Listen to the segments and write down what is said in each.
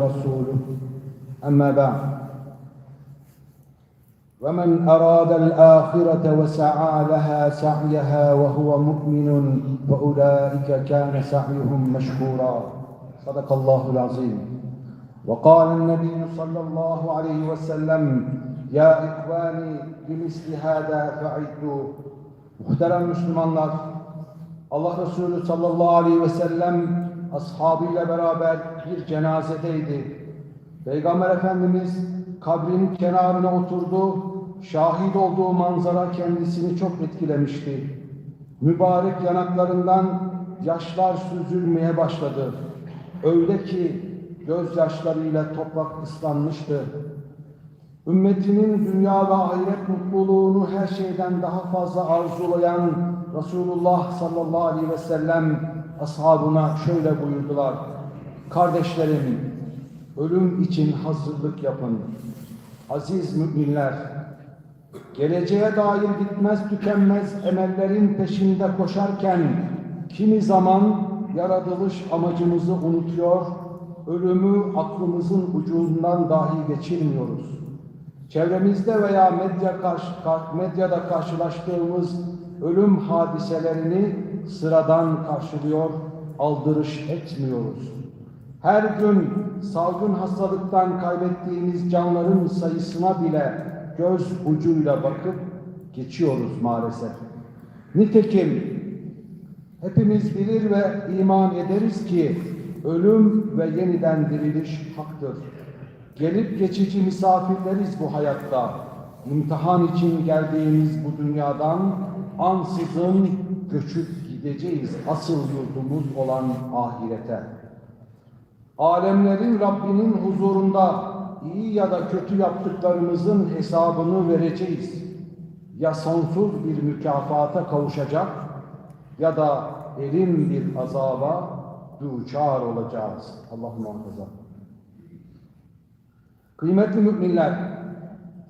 رسوله. أما بعد. ومن أراد الآخرة وسعى لها سعيها وهو مؤمن فأولئك كان سعيهم مشكورا. صدق الله العظيم. وقال النبي صلى الله عليه وسلم يا إخواني بمثل هذا فعدوا. Muhterem Müslümanlar, Allah Resulü sallallahu aleyhi ve sellem ashabıyla beraber bir cenazedeydi. Peygamber Efendimiz kabrin kenarına oturdu. Şahit olduğu manzara kendisini çok etkilemişti. Mübarek yanaklarından yaşlar süzülmeye başladı. Öyle ki gözyaşlarıyla toprak ıslanmıştı. Ümmetinin dünya ve ahiret mutluluğunu her şeyden daha fazla arzulayan Resulullah sallallahu aleyhi ve sellem ashabına şöyle buyurdular. Kardeşlerim, ölüm için hazırlık yapın. Aziz müminler, geleceğe dair bitmez tükenmez emellerin peşinde koşarken kimi zaman yaratılış amacımızı unutuyor, ölümü aklımızın ucundan dahi geçirmiyoruz. Çevremizde veya medya karşı, medyada karşılaştığımız ölüm hadiselerini sıradan karşılıyor, aldırış etmiyoruz. Her gün salgın hastalıktan kaybettiğimiz canların sayısına bile göz ucuyla bakıp geçiyoruz maalesef. Nitekim hepimiz bilir ve iman ederiz ki ölüm ve yeniden diriliş haktır. Gelip geçici misafirleriz bu hayatta. İmtihan için geldiğimiz bu dünyadan ansızın göçüp gideceğiz asıl yurdumuz olan ahirete. Alemlerin Rabbinin huzurunda iyi ya da kötü yaptıklarımızın hesabını vereceğiz. Ya sonsuz bir mükafata kavuşacak ya da erin bir azaba duçar olacağız. Allah muhafaza. Kıymetli müminler,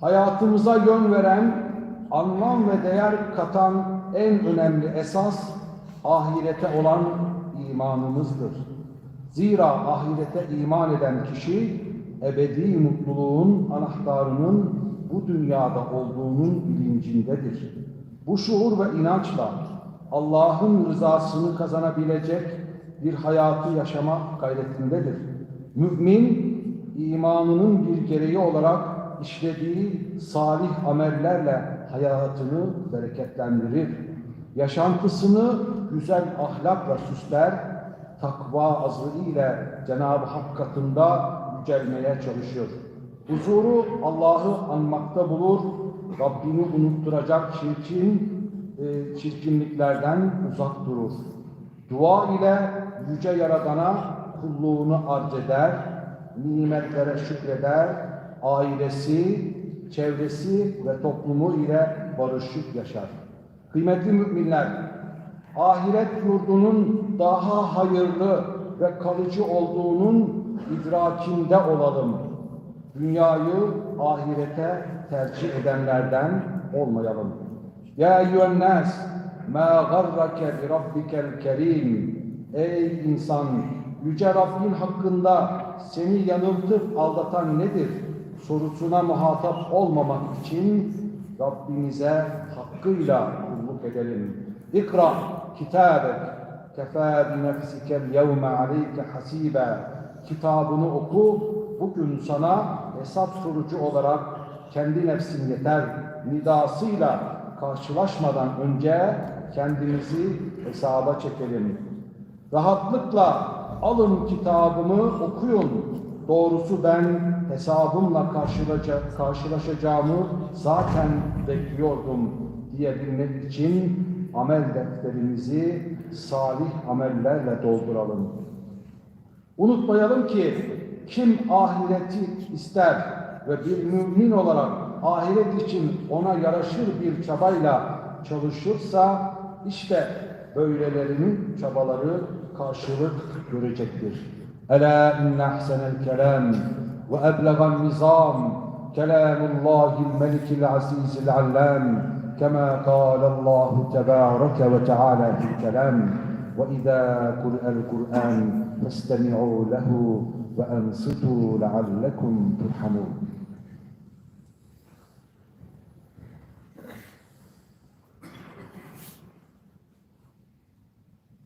hayatımıza yön veren, anlam ve değer katan en önemli esas ahirete olan imanımızdır. Zira ahirete iman eden kişi ebedi mutluluğun anahtarının bu dünyada olduğunun bilincindedir. Bu şuur ve inançla Allah'ın rızasını kazanabilecek bir hayatı yaşama gayretindedir. Mümin imanının bir gereği olarak işlediği salih amellerle hayatını bereketlendirir. Yaşantısını güzel ahlakla süsler, takva azı ile Cenab-ı Hak katında yücelmeye çalışıyor. Huzuru Allah'ı anmakta bulur, Rabbini unutturacak çirkin e, çirkinliklerden uzak durur. Dua ile yüce yaradana kulluğunu arz eder, nimetlere şükreder, ailesi, çevresi ve toplumu ile barışık yaşar. Kıymetli müminler, ahiret yurdunun daha hayırlı ve kalıcı olduğunun idrakinde olalım. Dünyayı ahirete tercih edenlerden olmayalım. Ya eyyühennâs, mâ garrake bi rabbikel kerim. Ey insan, Yüce Rabbin hakkında seni yanıltıp aldatan nedir? Sorusuna muhatap olmamak için Rabbimize hakkıyla kulluk edelim. İkra kitabek kefâ bi nefsikel yevme aleyke hasibe. Kitabını oku, bugün sana hesap sorucu olarak kendi nefsin yeter nidasıyla karşılaşmadan önce kendimizi hesaba çekelim. Rahatlıkla alın kitabımı okuyun. Doğrusu ben hesabımla karşılaşacağımı zaten bekliyordum diyebilmek için amel defterimizi salih amellerle dolduralım. Unutmayalım ki kim ahireti ister ve bir mümin olarak ahiret için ona yaraşır bir çabayla çalışırsa işte böylelerinin çabaları karşılık görecektir. ألا إن أحسن الكلام وأبلغ النظام كلام الله الملك العزيز العلام كما قال الله تبارك وتعالى في الكلام وإذا قرأ القرآن فاستمعوا له وأنصتوا لعلكم ترحمون.